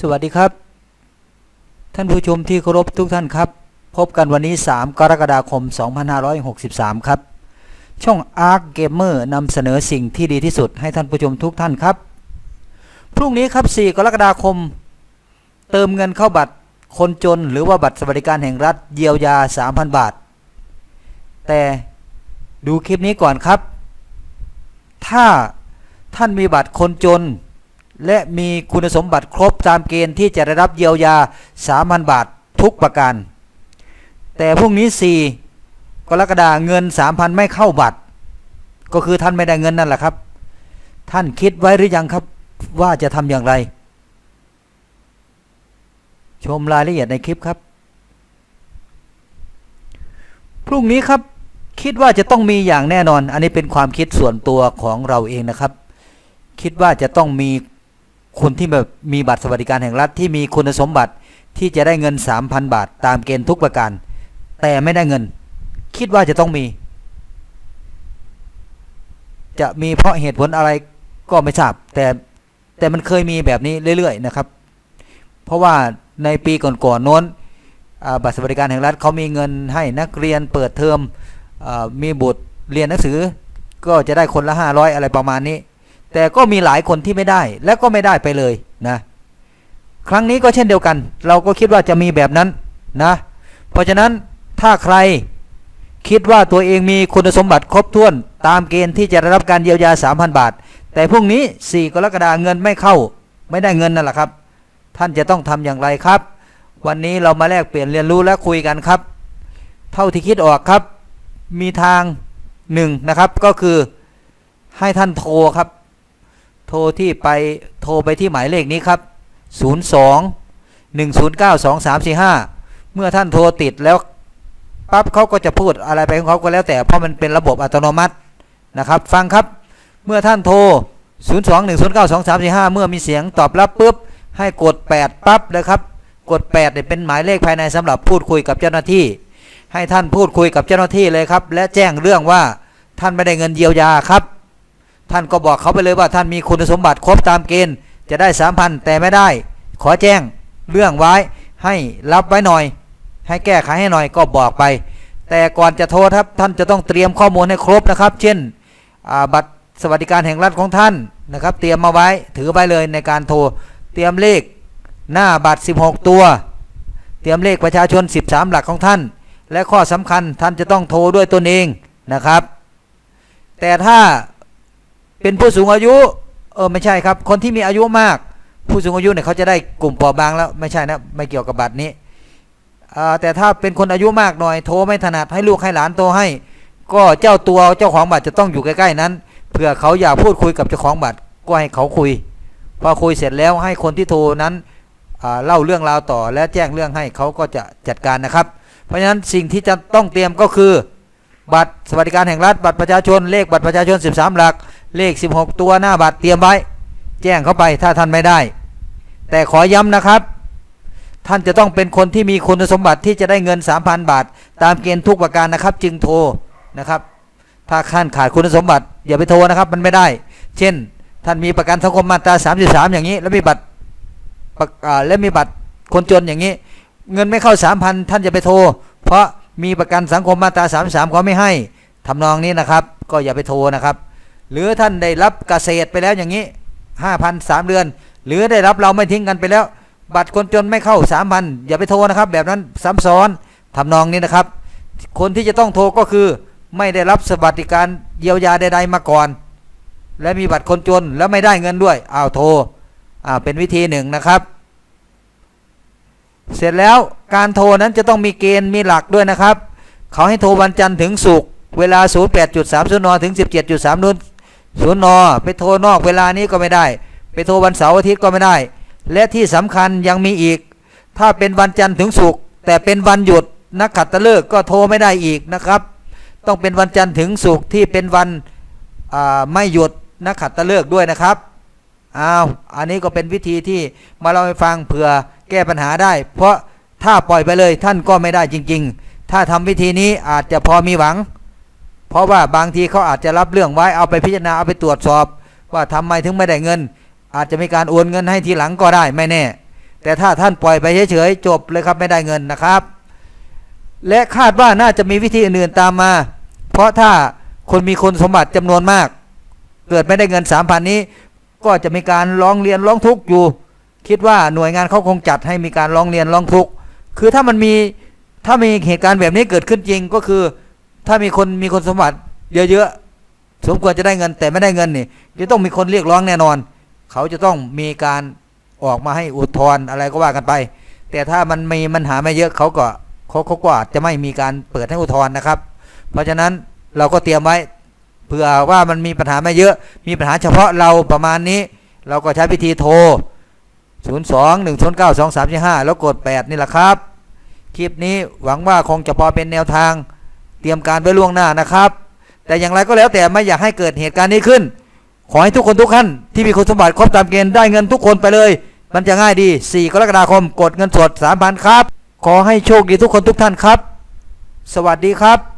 สวัสดีครับ ท่านผู้ชมที่เคารพทุกท่านครับ พบกันวันนี้ 3 กรกฎาคม 2563 ครับ ช่อง Arc Gamer นำเสนอสิ่งที่ดีที่สุดให้ท่านผู้ชมทุกท่านครับ พรุ่งนี้ครับ 4 กรกฎาคม เติมเงินเข้าบัตรคนจนหรือว่าบัตรสวัสดิการแห่งรัฐเยียวยา 3,000 บาท แต่ดูคลิปนี้ก่อนครับ ถ้าท่านมีบัตรคนจน และมีคุณสมบัติครบตามเกณฑ์ที่จะได้รับเยียวยา 3,000 บาททุกประการ แต่พรุ่งนี้ 4 กรกฎาเงิน 3,000 ไม่เข้าบัตร ก็คือท่านไม่ได้เงินนั่นแหละครับ ท่านคิดไว้หรือยังครับว่าจะทำอย่างไร ชมรายละเอียดในคลิปครับ พรุ่งนี้ครับคิดว่าจะต้องมีอย่างแน่นอน อันนี้เป็นความคิดส่วนตัวของเราเองนะครับ คิดว่าจะต้องมี คนที่แบบมีบัตรสวัสดิการแห่งรัฐที่มีคุณสมบัติที่จะได้เงิน 3,000 บาท ตามเกณฑ์ทุกประการ แต่ไม่ได้เงิน คิดว่าจะต้องมี จะมีเพราะเหตุผลอะไรก็ไม่ทราบ แต่แต่มันเคยมีแบบนี้เรื่อยๆนะครับ เพราะว่าในปีก่อนๆโน้นบัตรสวัสดิการแห่งรัฐเขามีเงินให้นักเรียนเปิดเทอมอมีบุตรเรียนหนังสือ ก็จะได้คนละ 500 อะไรประมาณนี้ แต่ก็มีหลายคนที่ไม่ได้ และก็ไม่ได้ไปเลยนะ ครั้งนี้ก็เช่นเดียวกัน เราก็คิดว่าจะมีแบบนั้นนะ เพราะฉะนั้นถ้าใครคิดว่าตัวเองมีคุณสมบัติครบถ้วน ตามเกณฑ์ที่จะได้รับการเยียวยา 3,000 บาท แต่พรุ่งนี้ 4 กรกฎาเงินไม่เข้า ไม่ได้เงินนั่นแหละครับ ท่านจะต้องทำอย่างไรครับ วันนี้เรามาแลกเปลี่ยนเรียนรู้และคุยกันครับ เท่าที่คิดออกครับ มีทางหนึ่งนะครับก็คือให้ท่านโทรครับ โทรที่ไปโทรไปที่หมายเลขนี้ครับ 02 109 2345 เมื่อท่านโทรติดแล้วปั๊บเขาก็จะพูดอะไรไปของเขาก็แล้วแต่เพราะมันเป็นระบบอัตโนมัตินะครับ ฟังครับเมื่อท่านโทร 02 109 2345 เมื่อมีเสียงตอบรับปุ๊บให้กด 8 ปั๊บเลยครับ กด8เนี่ยเป็นหมายเลขภายในสำหรับพูดคุยกับเจ้าหน้าที่ ให้ท่านพูดคุยกับเจ้าหน้าที่เลยครับ และแจ้งเรื่องว่าท่านไม่ได้เงินเยียวยาครับ ท่านก็บอกเขาไปเลยว่าท่านมีคุณสมบัติครบตามเกณฑ์ จะได้สามพันแต่ไม่ได้ ขอแจ้งเรื่องไว้ให้รับไว้หน่อย ให้แก้ไขให้หน่อยก็บอกไป แต่ก่อนจะโทรครับท่านจะต้องเตรียมข้อมูลให้ครบนะครับ เช่นบัตรสวัสดิการแห่งรัฐของท่านนะครับ เตรียมมาไว้ถือไว้เลยในการโทรเตรียมเลขหน้าบัตร 16 ตัว เตรียมเลขประชาชน 13 หลักของท่าน และข้อสำคัญท่านจะต้องโทรด้วยตนเองนะครับ แต่ถ้า เป็นผู้สูงอายุ เออไม่ใช่ครับ คนที่มีอายุมาก ผู้สูงอายุเนี่ยเขาจะได้กลุ่มเปราะบางแล้วไม่ใช่นะไม่เกี่ยวกับบัตรนี้อ่าแต่ถ้าเป็นคนอายุมากหน่อยโทรไม่ถนัดให้ลูกให้หลานโทรให้ ก็เจ้าตัวเจ้าของบัตรจะต้องอยู่ใกล้ๆนั้นเผื่อเขาอยากพูดคุยกับเจ้าของบัตรก็ให้เขาคุย พอคุยเสร็จแล้วให้คนที่โทรนั้นอ่าเล่าเรื่องราวต่อและแจ้งเรื่องให้เขาก็จะจัดการนะครับ เพราะฉะนั้นสิ่งที่จะต้องเตรียมก็คือ บัตรสวัสดิการแห่งรัฐบัตรประชาชนเลขบัตรประชาชน 13 หลัก เลข 16 ตัวหน้าบัตรเตรียมไว้ แจ้งเข้าไปถ้าท่านไม่ได้ แต่ขอย้ำนะครับ ท่านจะต้องเป็นคนที่มีคุณสมบัติที่จะได้เงิน 3,000 บาท ตามเกณฑ์ทุกประการนะครับ จึงโทรนะครับ ถ้าท่านขาดคุณสมบัติอย่าไปโทรนะครับมันไม่ได้ เช่น ท่านมีประกันสังคมมาตรา33 อย่างนี้ แล้วมีบัตรประอ่าและมีบัตรคนจนอย่างนี้ เงินไม่เข้า 3,000 ท่านจะไปโทร เพราะมีประกันสังคมมาตรา33เขาไม่ให้ทำนองนี้นะครับ ก็อย่าไปโทรนะครับ หรือท่านได้รับเกษตรไปแล้วอย่างนี้5,000 3เดือน หรือได้รับเราไม่ทิ้งกันไปแล้ว บัตรคนจนไม่เข้า3,000อย่าไปโทรนะครับ แบบนั้นซ้ำซ้อนทำนองนี้นะครับ คนที่จะต้องโทรก็คือไม่ได้รับสวัสดิการเยียวยาใดๆมาก่อน และมีบัตรคนจนแล้วไม่ได้เงินด้วยอ้าวโทรอ่าวเป็นวิธีหนึ่งนะครับ เสร็จแล้วการโทรนั้นจะต้องมีเกณฑ์มีหลักด้วยนะครับ เขาให้โทรวันจันทร์ถึงศุกร์เวลา 08.30นถึง 17.30น ศูนย์นอไปโทรนอกเวลานี้ก็ไม่ได้ ไปโทรวันเสาร์อาทิตย์ก็ไม่ได้ และที่สำคัญยังมีอีก ถ้าเป็นวันจันทร์ถึงศุกร์แต่เป็นวันหยุดนักขัตฤกษ์ก็โทรไม่ได้อีกนะครับ ต้องเป็นวันจันทร์ถึงศุกร์ที่เป็นวันไม่หยุดนักขัตฤกษ์ด้วยนะครับอ้าวอันนี้ก็เป็นวิธีที่มาเล่าให้ฟังเผื่อแก้ปัญหาได้ เพราะถ้าปล่อยไปเลยท่านก็ไม่ได้จริง ๆ ถ้าทำวิธีนี้อาจจะพอมีหวัง เพราะว่าบางทีเขาอาจจะรับเรื่องไว้เอาไปพิจารณาเอาไปตรวจสอบ ว่าทำไมถึงไม่ได้เงิน อาจจะมีการโอนเงินให้ทีหลังก็ได้ไม่แน่ แต่ถ้าท่านปล่อยไปเฉยๆจบเลยครับไม่ได้เงินนะครับ และคาดว่าน่าจะมีวิธีอื่นๆตามมา เพราะถ้าคนมีคนสมบัติจำนวนมาก เกิดไม่ได้เงินสามพันนี้ ก็จะมีการร้องเรียนร้องทุกข์อยู่ คิดว่าหน่วยงานเขาคงจัดให้มีการร้องเรียนร้องทุกข์คือถ้ามันมีถ้ามีเหตุการณ์แบบนี้เกิดขึ้นจริงก็คือ ถ้ามีคนมีคนสมบัติเยอะๆสมควรจะได้เงินแต่ไม่ได้เงินนี่จะต้องมีคนเรียกร้องแน่นอน เขาจะต้องมีการออกมาให้อุทธรณ์อะไรก็ว่ากันไป แต่ถ้ามันมีมันหาไม่เยอะเขาก็เขาเขาก็อาจจะไม่มีการเปิดให้อุทธรณ์นะครับ เพราะฉะนั้นเราก็เตรียมไว้เผื่อว่ามันมีปัญหาไม่เยอะ มีปัญหาเฉพาะเราประมาณนี้ เราก็ใช้วิธีโทร 0 2 1 0 9 2 3 4 5 แล้วกด 8 นี่แหละครับ คลิปนี้หวังว่าคงจะพอเป็นแนวทาง เตรียมการไว้ล่วงหน้านะครับ แต่อย่างไรก็แล้วแต่ไม่อยากให้เกิดเหตุการณ์นี้ขึ้น ขอให้ทุกคนทุกท่านที่มีคุณสมบัติครบตามเกณฑ์ได้เงินทุกคนไปเลย มันจะง่ายดี 4 กรกฎาคมกดเงินสด3,000ครับ ขอให้โชคดีทุกคนทุกท่านครับ สวัสดีครับ